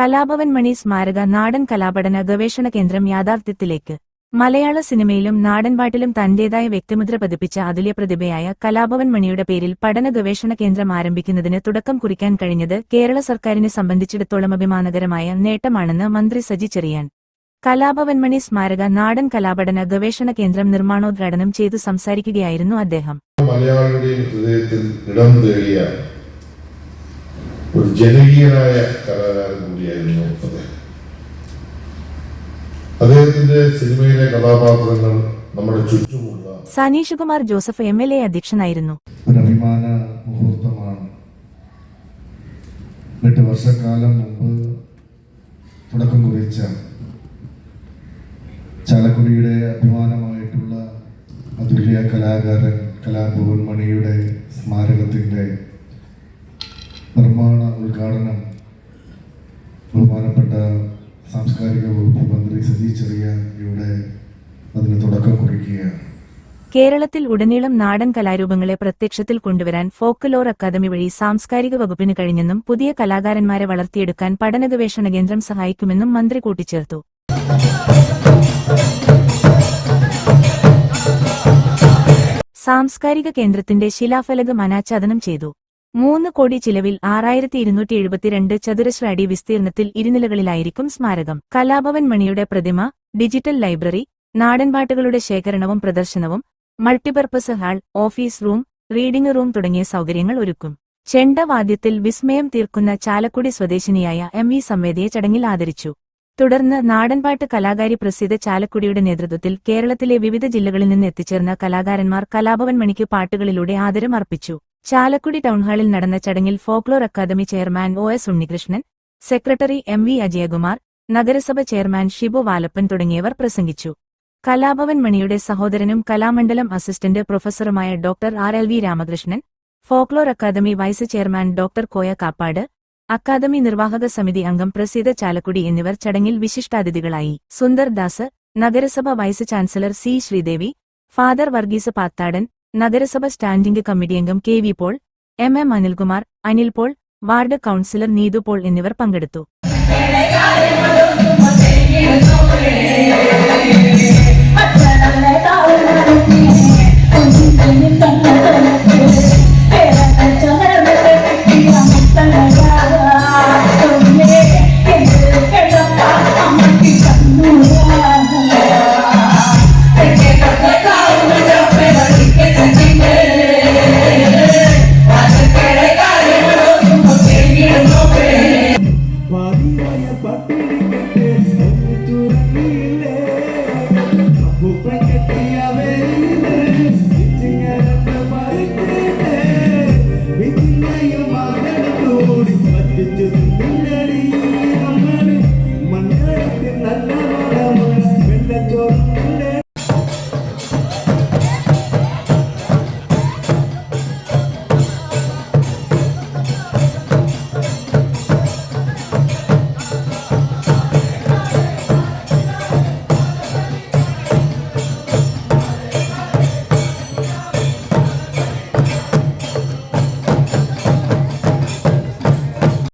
കലാഭവൻ മണി സ്മാരക നാടൻ കലാപഠന ഗവേഷണ കേന്ദ്രം യാഥാർത്ഥ്യത്തിലേക്ക്. മലയാള സിനിമയിലും നാടൻപാട്ടിലും തന്റേതായ വ്യക്തിമുദ്ര പതിപ്പിച്ച അതുല്യ പ്രതിഭയായ കലാഭവൻ മണിയുടെ പേരിൽ പഠന ഗവേഷണ കേന്ദ്രം ആരംഭിക്കുന്നതിന് തുടക്കം കുറിക്കാൻ കഴിഞ്ഞത് കേരള സർക്കാരിനെ സംബന്ധിച്ചിടത്തോളം അഭിമാനകരമായ നേട്ടമാണെന്ന് മന്ത്രി സജി ചെറിയാൻ. കലാഭവൻ മണി സ്മാരക നാടൻ കലാപഠന ഗവേഷണ കേന്ദ്രം നിർമ്മാണോദ്ഘാടനം ചെയ്തു സംസാരിക്കുകയായിരുന്നു അദ്ദേഹം. ഹൃദയത്തിൽ ഇടം തേടിയ ഒരു ജനകീയനായ കലാകാരൻ കൂടിയായിരുന്നു അദ്ദേഹം. അദ്ദേഹത്തിന്റെ സിനിമയിലെ കഥാപാത്രങ്ങൾ നമ്മുടെ ചുറ്റുമുള്ള Saneesh Kumar Joseph M L A അധ്യക്ഷനായിരുന്നു. ഒരു അഭിമാന മുഹൂർത്തമാണ്. എട്ട് വർഷക്കാലം മുമ്പ് തുടക്കം കുറിച്ച ചാലക്കുടിയുടെ അഭിമാനമായിട്ടുള്ള അതുല്യ കലാകാരൻ കലാഭവൻ മണിയുടെ സ്മാരകത്തിന്റെ നിർമ്മാണ ഉദ്ഘാടനം ബഹുമാനപ്പെട്ട സാംസ്കാരിക വകുപ്പ് മന്ത്രി സജി ചെറിയാൻ ഇവിടെ അതിന് തുടക്കം കുറിക്കുകയാണ് കേരളത്തിൽ ഉടനീളം നാടൻ കലാരൂപങ്ങളെ പ്രത്യക്ഷത്തിൽ കൊണ്ടുവരാൻ ഫോക്കലോർ അക്കാദമി വഴി സാംസ്കാരിക വകുപ്പിന് കഴിഞ്ഞെന്നും പുതിയ കലാകാരന്മാരെ വളർത്തിയെടുക്കാൻ പഠന ഗവേഷണ കേന്ദ്രം സഹായിക്കുമെന്നും മന്ത്രി കൂട്ടിച്ചേർത്തു. സാംസ്കാരിക കേന്ദ്രത്തിന്റെ ശിലാഫലകം അനാച്ഛാദനം ചെയ്തു. മൂന്ന് കോടി ചിലവിൽ ആറായിരത്തി ഇരുന്നൂറ്റി എഴുപത്തിരണ്ട് ചതുരശ്ര അടി വിസ്തീർണത്തിൽ ഇരുനിലകളിലായിരിക്കും സ്മാരകം. കലാഭവൻ മണിയുടെ പ്രതിമ ഡിജിറ്റൽ ലൈബ്രറി നാടൻപാട്ടുകളുടെ ശേഖരണവും പ്രദർശനവും multipurpose hall office room reading room തുടങ്ങിയ സൗകര്യങ്ങൾ ഒരുക്കും. ചെണ്ടവാദ്യത്തിൽ വിസ്മയം തീർക്കുന്ന ചാലക്കുടി സ്വദേശിനിയായ എം വി സംവേദിയെ ചടങ്ങിൽ ആദരിച്ചു. തുടർന്ന് നാടൻപാട്ട് കലാകാരി പ്രസിദ്ധ ചാലക്കുടിയുടെ നേതൃത്വത്തിൽ കേരളത്തിലെ വിവിധ ജില്ലകളിൽ നിന്ന് എത്തിച്ചേർന്ന കലാകാരന്മാർ കലാഭവൻ മണിക്ക് പാട്ടുകളിലൂടെ ആദരം അർപ്പിച്ചു. ചാലക്കുടി ടൗൺഹാളിൽ നടന്ന ചടങ്ങിൽ folklore academy chairman O S Unnikrishnan secretary M V Ajayakumar നഗരസഭ ചെയർമാൻ ഷിബു വാലപ്പൻ തുടങ്ങിയവർ പ്രസംഗിച്ചു. കലാഭവൻ മണിയുടെ സഹോദരനും Kalamandalam assistant പ്രൊഫസറുമായ doctor R. L. V. Ramakrishnan folklore academy vice chairman doctor Koya Kappad academy നിർവാഹക സമിതി അംഗം പ്രസീത ചാലക്കുടി എന്നിവർ ചടങ്ങിൽ വിശിഷ്ടാതിഥികളായി. സുന്ദർ ദാസ് നഗരസഭ vice chancellor C. Sreedevi father Varghese Pathadan നഗരസഭ സ്റ്റാൻഡിംഗ് കമ്മിറ്റി അംഗം K. V. Paul M. M. Anilkumar Anil Paul ward councillor Neethu Paul എന്നിവർ പങ്കെടുത്തു.